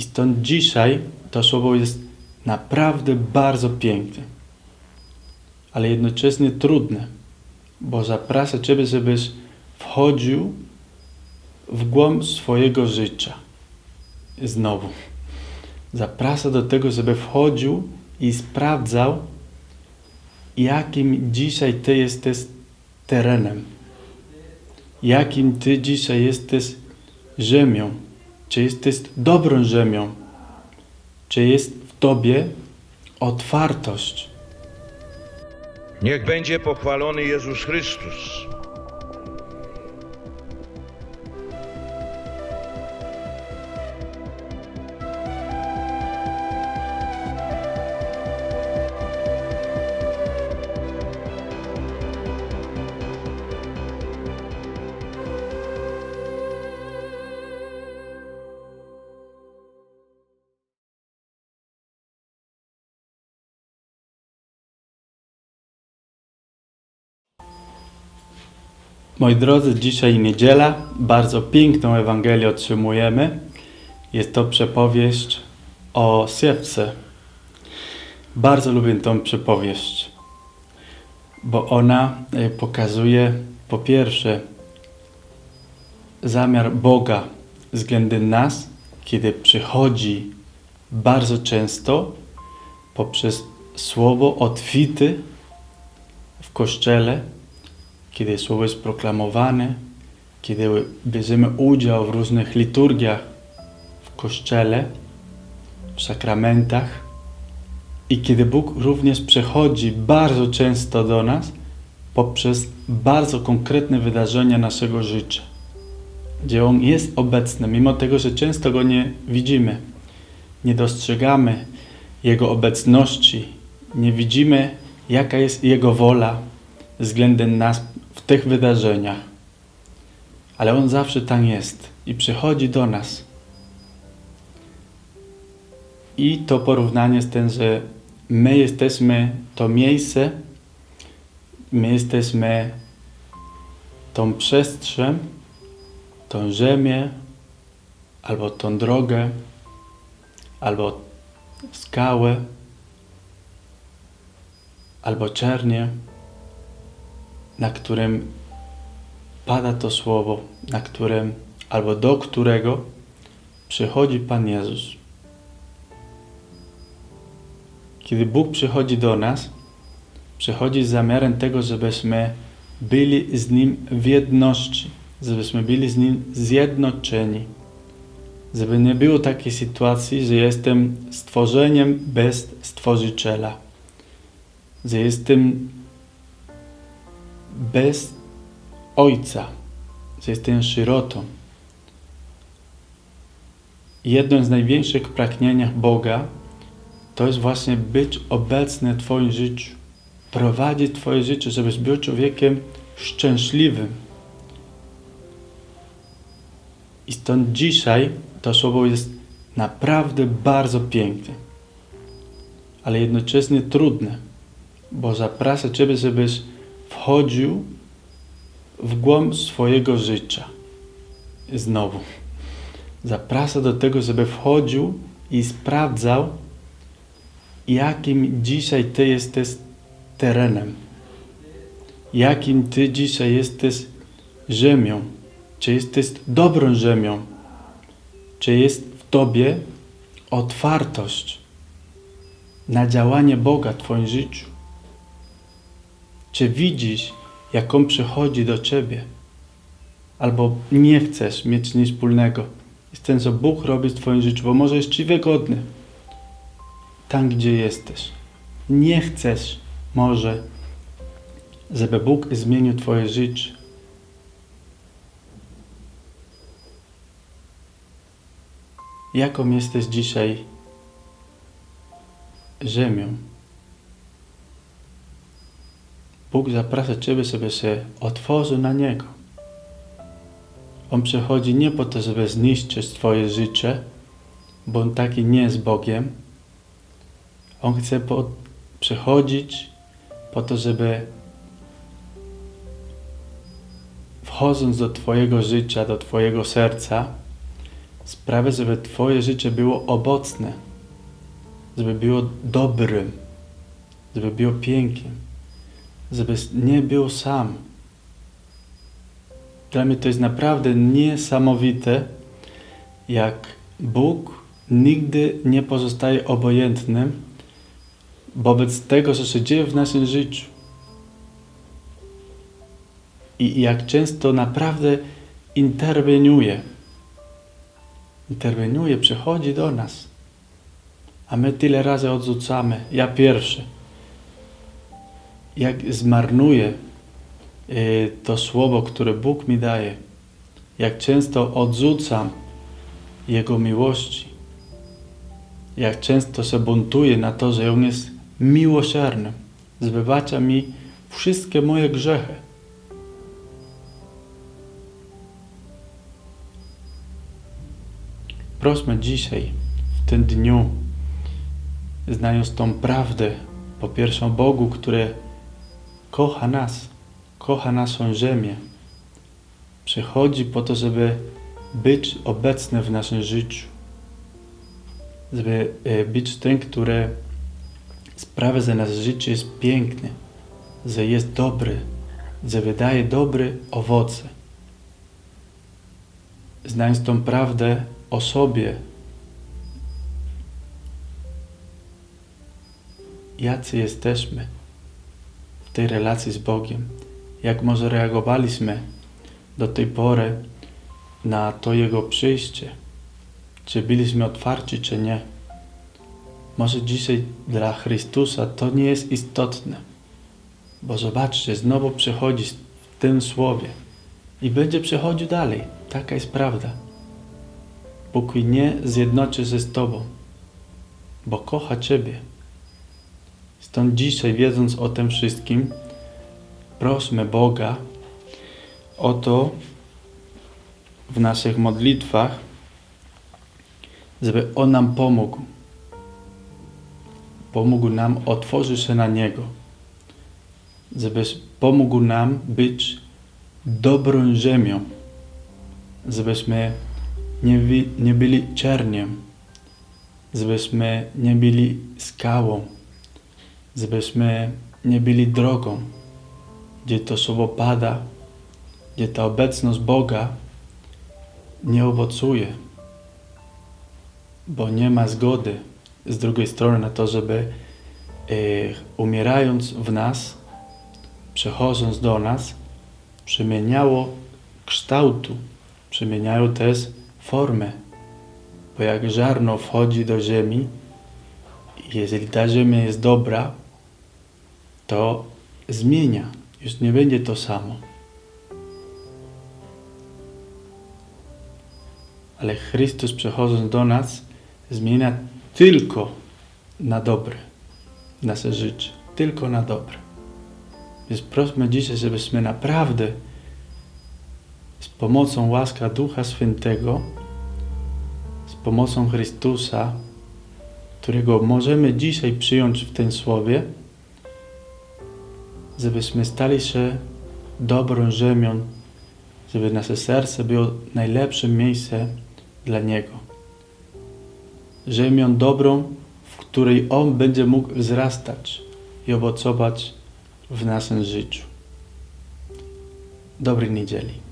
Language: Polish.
I stąd dzisiaj to słowo jest naprawdę bardzo piękne, ale jednocześnie trudne, bo zaprasza Ciebie, żebyś wchodził w głąb swojego życia. Znowu. Zaprasza do tego, żeby wchodził i sprawdzał, jakim dzisiaj Ty jesteś terenem. Jakim Ty dzisiaj jesteś ziemią. Czy jesteś dobrą ziemią. Czy jest w Tobie otwartość. Niech będzie pochwalony Jezus Chrystus. Moi drodzy, dzisiaj niedziela. Bardzo piękną Ewangelię otrzymujemy. Jest to przepowieść o siewce. Bardzo lubię tą przepowieść, bo ona e, pokazuje po pierwsze zamiar Boga względem nas, kiedy przychodzi bardzo często poprzez słowo otwity w kościele, kiedy słowo jest proklamowane, kiedy bierzemy udział w różnych liturgiach w kościele, w sakramentach i kiedy Bóg również przechodzi bardzo często do nas poprzez bardzo konkretne wydarzenia naszego życia, gdzie On jest obecny, mimo tego, że często Go nie widzimy, nie dostrzegamy Jego obecności, nie widzimy, jaka jest Jego wola względem nas tych wydarzeniach. Ale On zawsze tam jest i przychodzi do nas. I to porównanie z tym, że my jesteśmy to miejsce, my jesteśmy tą przestrzeń, tą ziemię, albo tą drogę, albo skałę, albo czernie na którym pada to słowo, na którym albo do którego przychodzi Pan Jezus. Kiedy Bóg przychodzi do nas, przychodzi z zamiarem tego, żebyśmy byli z Nim w jedności, żebyśmy byli z Nim zjednoczeni. Żeby nie było takiej sytuacji, że jestem stworzeniem bez Stworzyciela, że jestem bez Ojca, że jestem sierotą. Jednym z największych pragnień Boga to jest właśnie być obecny w Twoim życiu, prowadzić Twoje życie, żebyś był człowiekiem szczęśliwym. I stąd dzisiaj to słowo jest naprawdę bardzo piękne, ale jednocześnie trudne, bo zaprasza Ciebie, żebyś wchodził w głąb swojego życia. Znowu. Zaprasza do tego, żeby wchodził i sprawdzał, jakim dzisiaj Ty jesteś terenem. Jakim Ty dzisiaj jesteś ziemią. Czy jesteś dobrą ziemią. Czy jest w Tobie otwartość na działanie Boga w Twoim życiu. Czy widzisz, jak On przychodzi do Ciebie? Albo nie chcesz mieć nic wspólnego z tym, co Bóg robi w Twoim życiu, bo może jest Ci wygodny tam, gdzie jesteś. Nie chcesz może, żeby Bóg zmienił Twoje życie. Jaką jesteś dzisiaj ziemią? Bóg zaprasza Ciebie, żeby się otworzył na Niego. On przychodzi nie po to, żeby zniszczyć Twoje życie, bo On taki nie jest Bogiem. On chce po, przychodzić po to, żeby wchodząc do Twojego życia, do Twojego serca, Sprawię, żeby Twoje życie było owocne, żeby było dobrym, żeby było pięknym, żebyś nie był sam. Dla mnie to jest naprawdę niesamowite, jak Bóg nigdy nie pozostaje obojętnym wobec tego, co się dzieje w naszym życiu. I jak często naprawdę interweniuje. Interweniuje, przychodzi do nas. A my tyle razy odrzucamy. Ja pierwszy. Jak zmarnuję y, to słowo, które Bóg mi daje. Jak często odrzucam Jego miłości. Jak często się buntuję na to, że On jest miłosierny. Zbywacza mi wszystkie moje grzechy. Prośmy dzisiaj, w tym dniu, znając tą prawdę, po pierwsze Bogu, który kocha nas, kocha naszą ziemię, przychodzi po to, żeby być obecny w naszym życiu, żeby e, być tym, który sprawia, że nasze życie jest piękne, że jest dobry, że wydaje dobre owoce. Znając tą prawdę o sobie, jacy jesteśmy tej relacji z Bogiem, jak może reagowaliśmy do tej pory na to Jego przyjście, czy byliśmy otwarci, czy nie. Może dzisiaj dla Chrystusa to nie jest istotne, bo zobaczcie, znowu przychodzi w tym słowie i będzie przychodził dalej. Taka jest prawda. Póki nie zjednoczy się z Tobą, bo kocha Ciebie. Stąd dzisiaj, wiedząc o tym wszystkim, prośmy Boga o to w naszych modlitwach, żeby On nam pomógł. Pomógł nam otworzyć się na Niego. Żeby pomógł nam być dobrą ziemią. Żebyśmy nie, nie byli cierniem. Żebyśmy nie byli skałą. Żebyśmy nie byli drogą, gdzie to słowo pada, gdzie ta obecność Boga nie owocuje, bo nie ma zgody z drugiej strony na to, żeby e, umierając w nas, przechodząc do nas, przemieniało kształtu, przemieniało też formę. Bo jak ziarno wchodzi do ziemi, jeżeli ta ziemia jest dobra, to zmienia. Już nie będzie to samo. Ale Chrystus przechodząc do nas, zmienia tylko na dobre nasze życie. Tylko na dobre. Więc prośmy dzisiaj, żebyśmy naprawdę z pomocą łaska Ducha Świętego, z pomocą Chrystusa, którego możemy dzisiaj przyjąć w tym słowie, żebyśmy stali się dobrą ziemią, żeby nasze serce było najlepszym miejscem dla Niego. Ziemią dobrą, w której On będzie mógł wzrastać i owocować w naszym życiu. Dobrej niedzieli.